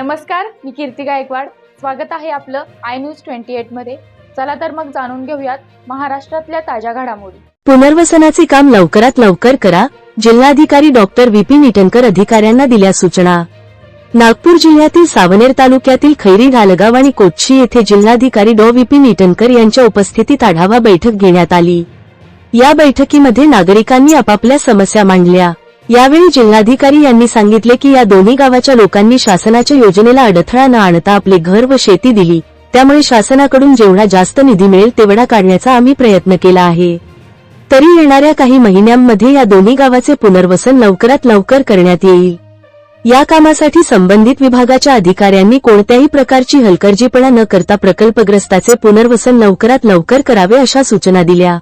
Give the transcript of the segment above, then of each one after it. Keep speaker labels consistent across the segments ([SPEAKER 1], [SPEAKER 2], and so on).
[SPEAKER 1] नमस्कार मी कीर्ती गायकवाड. स्वागत आहे आपलं आय न्यूज ट्वेंटी एटमध्ये. चला तर मग जाणून घेऊयात महाराष्ट्रातल्या ताज्या घडामोडी.
[SPEAKER 2] पुनर्वसनाचे काम लवकरात लवकर करा जिल्हाधिकारी डॉक्टर विपिन इटनकर अधिकाऱ्यांना दिल्या सूचना. नागपूर जिल्ह्यातील सावनेर तालुक्यातील खैरी घालगाव आणि कोच्ची येथे जिल्हाधिकारी डॉ. विपिन इटनकर यांच्या उपस्थितीत आढावा बैठक घेण्यात आली. या बैठकीमध्ये नागरिकांनी आपापल्या समस्या मांडल्या. यावेळी जिल्हाधिकारी यांनी सांगितले की या दोन्ही गावाच्या लोकांनी शासनाच्या योजनेला अडथळा न आणता आपले घर व शेती दिली. त्यामुळे शासनाकडून जेवढा जास्त निधी मिळेल तेवढा काढण्याचा आम्ही प्रयत्न केला आहे. तरी येणाऱ्या काही महिन्यांमध्ये या दोन्ही गावाचे पुनर्वसन लवकरात लवकर करण्यात येईल. या कामासाठी संबंधित विभागाच्या अधिकाऱ्यांनी कोणत्याही प्रकारची हलकर्जीपणा न करता प्रकल्पग्रस्ताचे पुनर्वसन लवकरात लवकर करावे अशा सूचना दिल्या.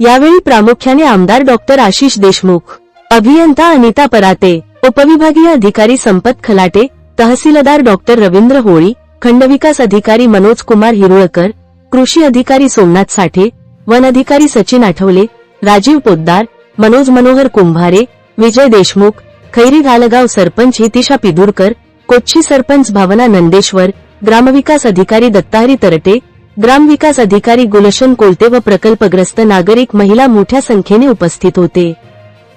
[SPEAKER 2] यावेळी प्रामुख्याने आमदार डॉक्टर आशिष देशमुख अभियंता अनिता पराते उपविभागीय अधिकारी संपत खलाटे तहसीलदार डॉक्टर रवींद्र होळी खंडविकास अधिकारी मनोज कुमार हिरुळकर कृषी अधिकारी सोमनाथ साठे वन अधिकारी सचिन आठवले राजीव पोद्दार मनोज मनोहर कुंभारे विजय देशमुख खैरी घालगाव सरपंच हितिशा पिदुरकर कोच्ची सरपंच भावना नंदेश्वर ग्रामविकास अधिकारी दत्ताहरी तरटे ग्रामविकास अधिकारी गुलशन कोलते व प्रकल्पग्रस्त नागरिक महिला मोठ्या संख्येने उपस्थित होते.